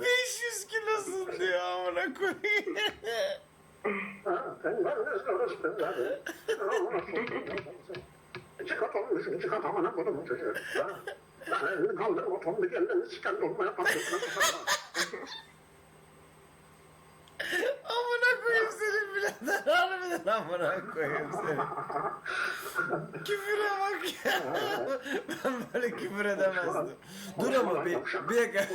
500 kilosun diyor amına koyayım. Ben ben. Çık at onun üstünü çık at amına kodumun çocuğu. Ha, Elini kaldır otomu bir elini siken dolmaya kalkıyorsun. amına koyayım senin birader. Harbiden amına koyayım seni. Küfüre bak ya. ben böyle küfür edemezdim. Dur ama bir, bir dakika.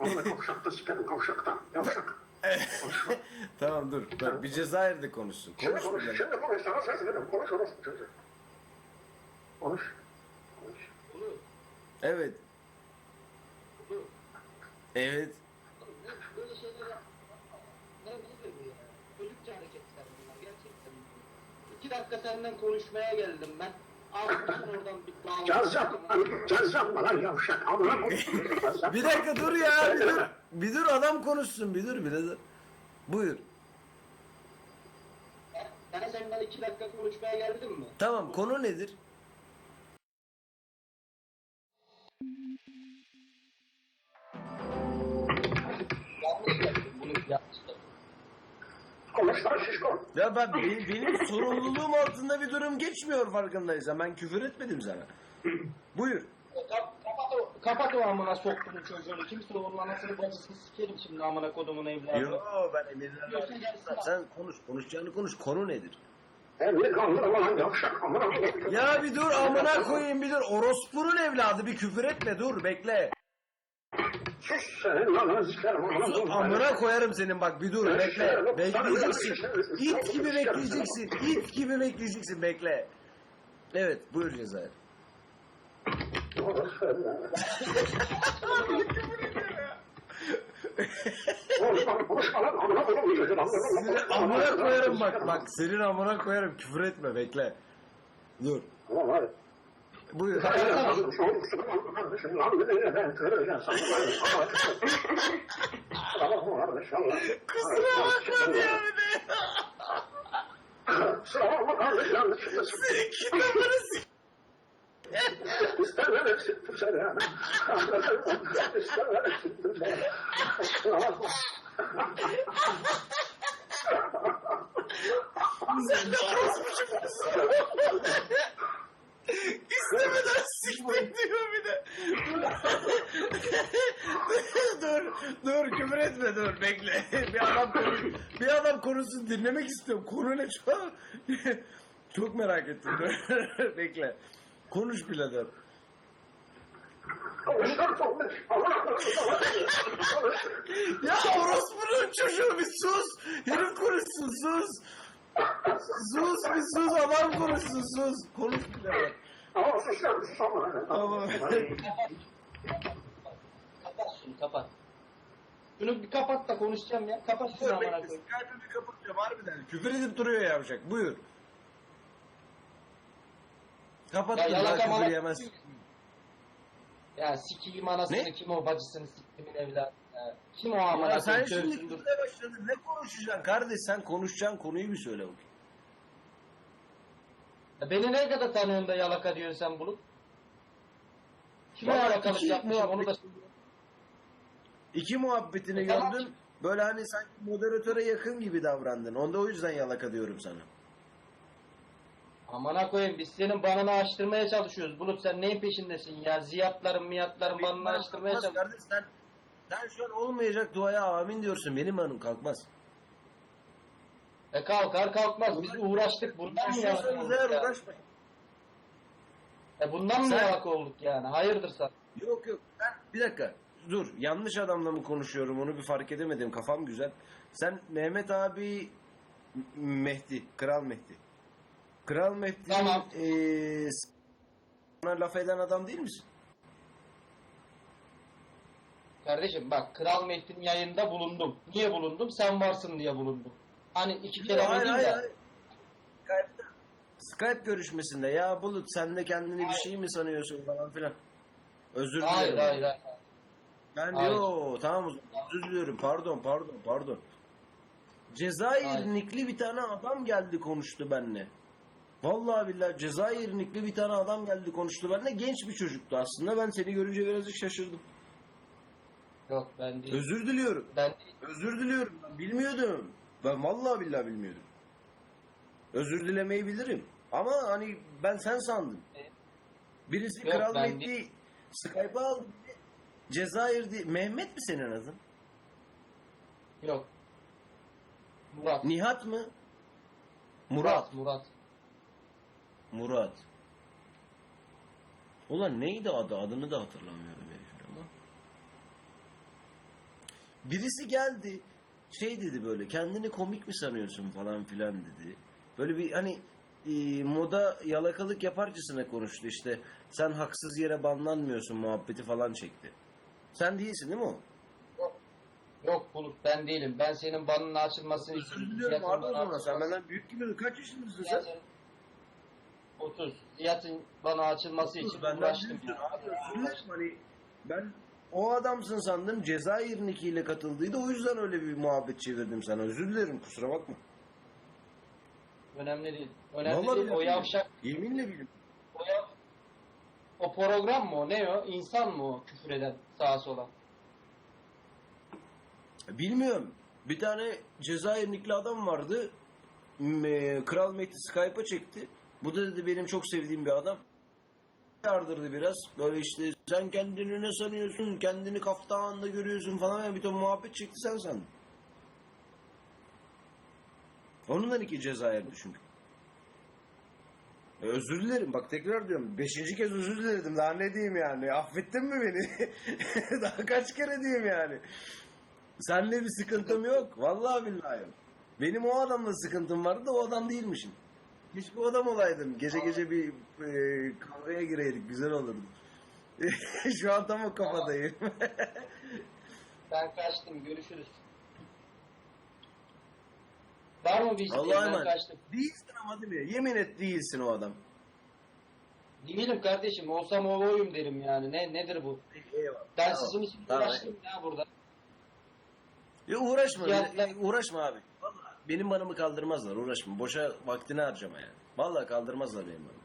Bana yavşakta sikerim kavşakta. Yavşak. tamam dur. Bak bir Cezayir'de konuşsun. Şimdi Konuş konuş, birader. şimdi konuş sana ses veririm. Konuş çocuğu. Konuş. Konuş. Evet. Evet. Böyle şeyler yapmak ne nedir bu ya? Çocukça hareketler bunlar gerçekten. İki dakika senden konuşmaya geldim ben. Almışsın oradan bir dağılmış. Caz yapma lan, caz yapma lan yavşak. Amına. Bir dakika dur ya. Bir dur. Bir dur adam konuşsun. Bir dur birader. Buyur. Ben senden iki dakika konuşmaya geldim mi? Tamam konu nedir? Yanlış yaptım bunu yanlış yaptım. Konuş lan şişko. Ya ben benim, benim sorumluluğum altında bir durum geçmiyor farkındaysan. Ben küfür etmedim sana. Buyur. Kap, kapat o, kapat o amına soktuğun çocuğunu. Kimse onun anasını bacısını sikerim şimdi amına kodumun evladı. Yo ben emirden Diyorsun gelsin. Sen konuş. Konuşacağını konuş. Konu nedir? Elini kaldırma lan yavşak. Amına Ya bir dur amına koyayım bir dur. Orospunun evladı bir küfür etme dur bekle. Sus senin lan sikerim. Amına koyarım senin bak bir dur bekle. Bekleyeceksin. İt gibi bekleyeceksin. İt gibi bekleyeceksin bekle. Evet buyur Cezayir. Senin amına koyarım bak bak senin amına koyarım küfür etme bekle. Dur. Tamam hadi. Buyur. Kardeşim lan bir de ben kıracağım sana. Tamam kardeş Allah. Kusura bakma diyor bir de. Kusura bakma kardeş yanlışlıkla çıktı. Senin kitabını s- İstemeyerek çıktım seni yani. İstemeyerek çıktım seni. Kusura bakma. Sen de orospu çıkmışsın. İstemeden siktir diyor bir de. Dur, küfür etme dur bekle. Bir adam konuş, bir adam konuşsun dinlemek istiyorum. Konu ne şu an? Çok merak ettim. Dur, bekle. Konuş birader. Ya orospunun çocuğu bir sus. Herif konuşsun sus. Sus bir sus adam konuşsun sus. Konuş birader. Ama sus lan sus ama. Kapat kapat. Şunu bir kapat da konuşacağım ya. Kapat şunu Dur amına bekle. koyayım. Skype'ı bir kapatacağım harbiden. Küfür edip duruyor yavşak. Buyur. Kapat Ya daha yalaka küfür malaka- yemez. Ya sikiyim anasını Ne? kim o bacısını sikimin evladı. Ya. Kim o Ya amına sen koyayım şimdi küfürle başladın. Ne konuşacaksın kardeş? Sen konuşacağın konuyu bir söyle bakayım. Ya Beni ne kadar tanıyorsun da yalaka diyorsun sen bulup? Kime Vallahi yalakalık iki yapmışım onu da muhabbet- İki muhabbetini E, tamam. gördüm. Böyle hani sanki moderatöre yakın gibi davrandın. Onda o yüzden yalaka diyorum sana. Amına koyayım biz senin banını açtırmaya çalışıyoruz. Bulut sen neyin peşindesin ya? Ziyatların miyatların banını açtırmaya Kalkmaz çalışıyoruz. kardeş sen, sen şu an olmayacak duaya amin diyorsun. Benim hanım kalkmaz. E kalkar kalkmaz. Biz uğraştık bundan mı yalaka Düşünsenize olduk eğer ya? uğraşmayın. E bundan mı Sen- yalaka olduk yani? Hayırdır sen? Yok yok. Ben, bir dakika. Dur. Yanlış adamla mı konuşuyorum onu bir fark edemedim. Kafam güzel. Sen Mehmet abi Mehdi. Kral Mehdi. Kral Mehdi. Tamam. eee, sana laf eden adam değil misin? Kardeşim bak Kral Mehdi'nin yayında bulundum. Niye bulundum? Sen varsın diye bulundum. Hani iki kere Hayır, hayır, ya. hayır. Skype'da. Skype görüşmesinde ya Bulut sen de kendini bir şey mi sanıyorsun falan filan. Özür dilerim. Hayır hayır hayır. Ben Hayır. yo tamam o zaman özür diliyorum. Pardon pardon pardon. Cezayir Hayır. nikli bir tane adam geldi konuştu benimle. Vallahi billahi Cezayir nikli bir tane adam geldi konuştu benimle. Genç bir çocuktu aslında. Ben seni görünce birazcık şaşırdım. Yok ben değil. Özür diliyorum. Ben değil. Özür diliyorum. Ben bilmiyordum. Ben vallahi billahi bilmiyordum. Özür dilemeyi bilirim. Ama hani ben sen sandım. Birisi Yok, Kral ben Mehdi Skype'a aldı. Cezayir diye. Mehmet mi senin adın? Yok. Murat. Nihat mı? Murat. Murat. Murat. Murat. Ulan neydi adı? Adını da hatırlamıyorum herifin ama. Birisi geldi. Şey dedi böyle kendini komik mi sanıyorsun falan filan dedi. Böyle bir hani e, moda yalakalık yaparcasına konuştu işte. Sen haksız yere banlanmıyorsun muhabbeti falan çekti. Sen değilsin değil mi o? Yok Bulut ben değilim. Ben senin banının açılmasını Özür diliyorum Ziyaret'in bana zaman. Sen açılması- benden büyük gibi kaç yaşındasın sen? Ziyaret'in- 30. Ziyaret'in bana açılması için Benden uğraştım. büyüksün yani. abi özür dilerim hani ben o adamsın sandım Cezayir'inkiyle katıldıydı o yüzden öyle bir muhabbet çevirdim sana özür dilerim kusura bakma. Önemli değil. Önemli Vallahi değil. O billahi. yavşak, Yeminle bilim. o, yav... o program mı o? Ne o? İnsan mı o küfür eden sağa sola? Bilmiyorum. Bir tane Cezayirlikli adam vardı. Kral Mehdi Skype'a çekti. Bu da dedi benim çok sevdiğim bir adam. Yardırdı biraz. Böyle işte sen kendini ne sanıyorsun? Kendini kaftağında görüyorsun falan. Yani bir ton muhabbet çekti sen sandın. Onunla iki Cezayir'di çünkü. E, özür dilerim. Bak tekrar diyorum. Beşinci kez özür diledim. Daha ne diyeyim yani? Affettin mi beni? Daha kaç kere diyeyim yani? Seninle bir sıkıntım yok. Vallahi billahi. Benim o adamla sıkıntım vardı da o adam değilmişim. Keşke o adam olaydım. Gece gece bir e, kavgaya gireydik. Güzel olurdu. Şu an tam o kafadayım. Ben kaçtım. Görüşürüz. Var mı bir isteğin? Allah'a Ben emanet. kaçtım. değilsin ama değil mi? Yemin et değilsin o adam. Değilim kardeşim. Olsam oyum derim yani. Ne nedir bu? Eyvallah. Ben Tamam. sizin için Tamam. uğraştım ya burada. Ya uğraşma. Ya ben- Uğraşma abi. Vallahi benim banımı kaldırmazlar. Uğraşma. Boşa vaktini harcama yani. Vallahi kaldırmazlar benim banımı.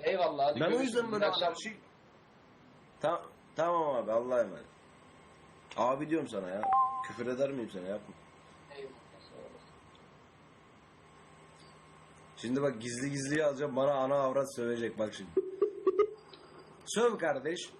Eyvallah. Hadi Ben o görüşürüz. yüzden böyle İyi akşamlar. şey... Ta- tamam abi Allah'a emanet. Abi diyorum sana ya. Küfür eder miyim sana yapma. Şimdi bak gizli gizli alacağım bana ana avrat sövecek bak şimdi. Söv kardeş.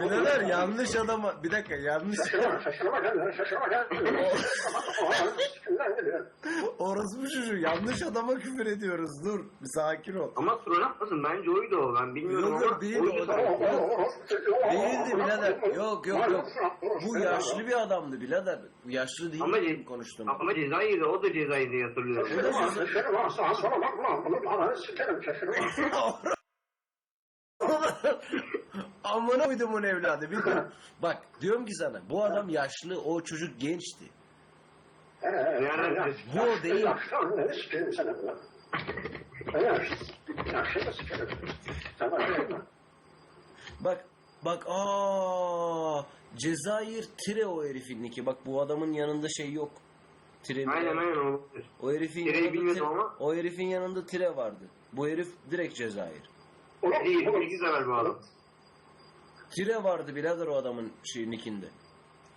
Birader yanlış adama. Bir dakika yanlış. Orası bu çocuğu. Yanlış adama küfür ediyoruz. Dur. Bir sakin ol. Ama kusura bakmasın bence oydu o ben bilmiyorum Yok, yok, ama değil o. Değildi birader. Yok yok yok. Bu yaşlı bir adamdı birader. Bu Yaşlı değil Ama, konuştuğum. ama Cezayir'de o da Cezayir'de hatırlıyorum. Amına koydum onun evladı. Bir dur. Bak diyorum ki sana bu adam yaşlı o çocuk gençti. Bu o değil. Bak bak aa Cezayir tire o herifin niki. Bak bu adamın yanında şey yok. Tire Aynen aynen olabilir. O herifin Tireyi yanında tire, ama. o herifin yanında tire vardı. Bu herif direkt Cezayir. İyi, bilgi sever bu adam. Tire vardı birader o adamın şey nickinde.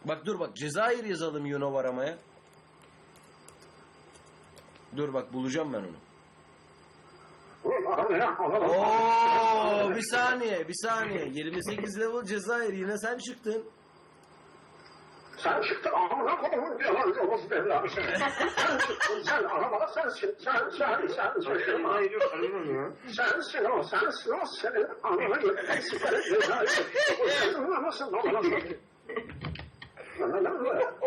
Bak dur bak Cezayir yazalım Yuno var aramaya. Dur bak bulacağım ben onu. Oo bir saniye bir saniye 28 level Cezayir yine sen çıktın. Sen çıktın amına kodumun yalancı olsun evladım sen. Sen çıktın sen arabada sensin. Sen sen sen sen. Hayır yok tanımıyorum ya. Sensin o sensin o senin anına göre sikerim cezayı. O senin anasın oğlan.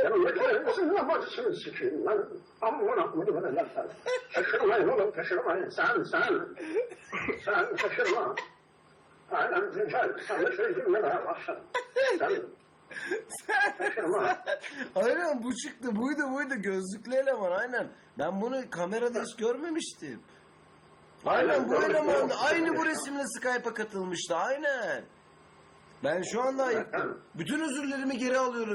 Yanımdakilerimizin amacısını sikeyim lan. Amına kodumun evladım. Şaşırmayın oğlum şaşırmayın. Sen sen. Sen şaşırma. Aynen Tuncay. Sen de şey dinlemeye başladın. Sen şaşırma. Aynen bu çıktı buydu buydu gözlüklü eleman aynen. Ben bunu kamerada hiç görmemiştim. Aynen bu eleman aynı bu resimle Skype'a katılmıştı aynen. Ben şu anda. Bütün özürlerimi geri alıyorum.